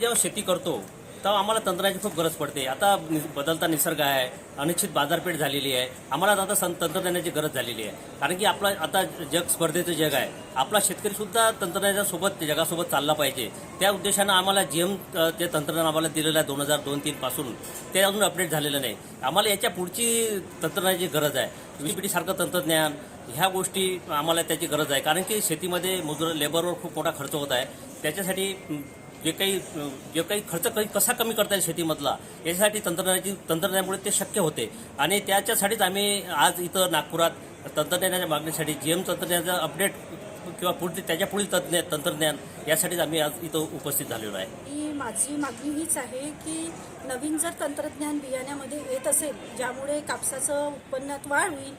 जेव्हा शेती करतो तेव्हा आम्हाला तंत्रज्ञानाची खूप गरज पडते. आता नि- बदलता निसर्ग आहे अनिश्चित बाजारपेठ झालेली आहे. आम्हाला आता सं तंत्रज्ञानाची गरज झालेली आहे. कारण की आपला आता जग स्पर्धेचं जग आहे. आपला शेतकरी सुद्धा तंत्रज्ञानासोबत जगासोबत चालला पाहिजे. त्या उद्देशानं आम्हाला जी एम ते तंत्रज्ञान आम्हाला दिलेलं आहे दोन हजार दोन तीन पासून ते अजून अपडेट झालेलं नाही. आम्हाला याच्या पुढची तंत्रज्ञानाची गरज आहे. वीज पिढीसारखं तंत्रज्ञान ह्या गोष्टी आम्हाला त्याची गरज आहे. कारण की शेतीमध्ये मजूर लेबरवर खूप मोठा खर्च होत आहे. त्याच्यासाठी जे काही जे काही खर्च काही कसा कमी करता येईल शेतीमधला याच्यासाठी तंत्रज्ञानाची तंत्रज्ञानामुळे ते शक्य होते. आणि त्याच्यासाठीच आम्ही आज इथं नागपुरात तंत्रज्ञानाच्या मागणीसाठी जी एम तंत्रज्ञानाचं अपडेट किंवा पुढचे त्याच्या पुढील तज्ञ तंत्रज्ञान यासाठीच आम्ही आज इथं उपस्थित झालेलो आहे. ही माझी मागणी हीच आहे की नवीन जर तंत्रज्ञान बियाण्यामध्ये येत असेल ज्यामुळे कापसाचं उत्पन्नात वाढ होईल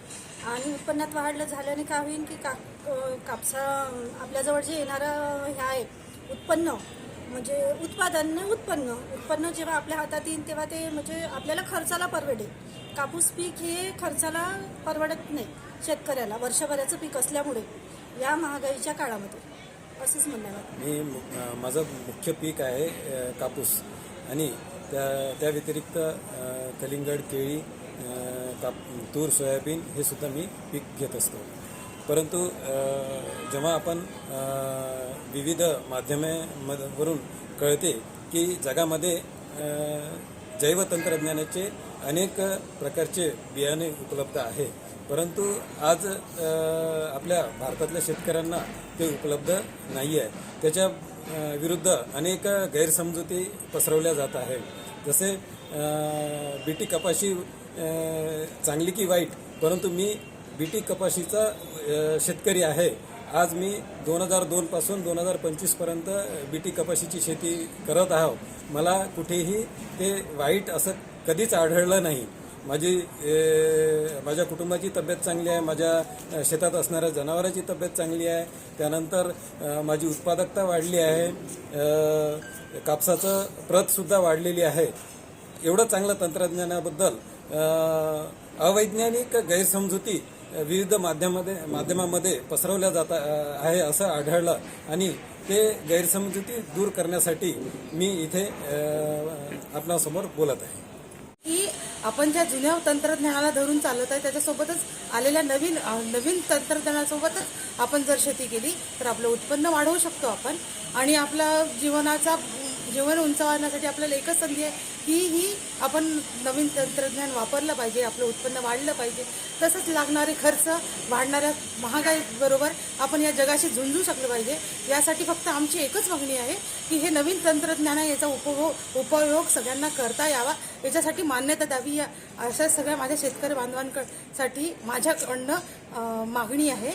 आणि उत्पन्नात वाढलं झाल्याने काय होईल की का कापसा आपल्याजवळ जे येणारं हे आहे उत्पन्न म्हणजे उत्पादन नाही उत्पन्न. उत्पन्न जेव्हा आपल्या हातात येईल तेव्हा ते म्हणजे आपल्याला खर्चाला परवडेल. कापूस पीक हे खर्चाला परवडत नाही शेतकऱ्याला वर्षभराचं पीक असल्यामुळे या महागाईच्या काळामध्ये. असंच म्हणणं मी माझं मुख्य पीक आहे कापूस. आणि त्या त्या व्यतिरिक्त कलिंगड केळी काप तूर सोयाबीन हे सुद्धा मी पीक घेत असतो. परंतु जेव्हा आपण विविध माध्यमे वरून कळते की जगामध्ये जैवतंत्रज्ञानाचे अनेक प्रकारचे बियाणे उपलब्ध आहे. परंतु आज आपल्या भारतातल्या शेतकऱ्यांना ते उपलब्ध नाही आहे. त्याच्या विरुद्ध अनेक गैरसमजुती पसरवल्या जात आहेत. जसे बीटी कपाशी चांगली की वाईट परंतु मी बीटी कपाशीचा शेतकरी आहे. आज मी दोन हजार दोनपासून दोन हजार पंचवीसपर्यंत बीटी कपाशीची शेती करत आहो. मला कुठेही ते वाईट असं कधीच आढळलं नाही. माझी माझ्या कुटुंबाची तब्येत चांगली आहे. माझ्या शेतात असणाऱ्या जनावरांची तब्येत चांगली आहे. त्यानंतर माझी उत्पादकता वाढली आहे. कापसाचं प्रतसुद्धा वाढलेली आहे. एवढं चांगलं तंत्रज्ञानाबद्दल अवैज्ञानिक गैरसमजुती विविध माध्यमामध्ये माध्यमामध्ये पसरवल्या जात आहे असं आढळलं. आणि ते गैरसमजुती दूर करण्यासाठी मी इथे आपल्यासमोर बोलत आहे. की आपण ज्या जुन्या तंत्रज्ञानाला धरून चालत आहे त्याच्यासोबतच आलेल्या नवीन नवीन तंत्रज्ञानासोबतच आपण जर शेती केली तर आपलं उत्पन्न वाढवू शकतो आपण. आणि आपला जीवनाचा जीवन उंचावण्यासाठी आपल्याला एकच संधी आहे की ही आपण नवीन तंत्रज्ञान वापरलं पाहिजे आपलं उत्पन्न वाढलं पाहिजे. तसंच लागणारे खर्च वाढणाऱ्या महागाईबरोबर आपण या जगाशी झुंजू शकलं पाहिजे. यासाठी फक्त आमची एकच मागणी आहे की हे नवीन तंत्रज्ञान आहे याचा उपभोग उपयोग सगळ्यांना करता यावा. याच्यासाठी मान्यता द्यावी. या अशा सगळ्या माझ्या शेतकरी बांधवांसाठी माझ्याकडनं मागणी आहे.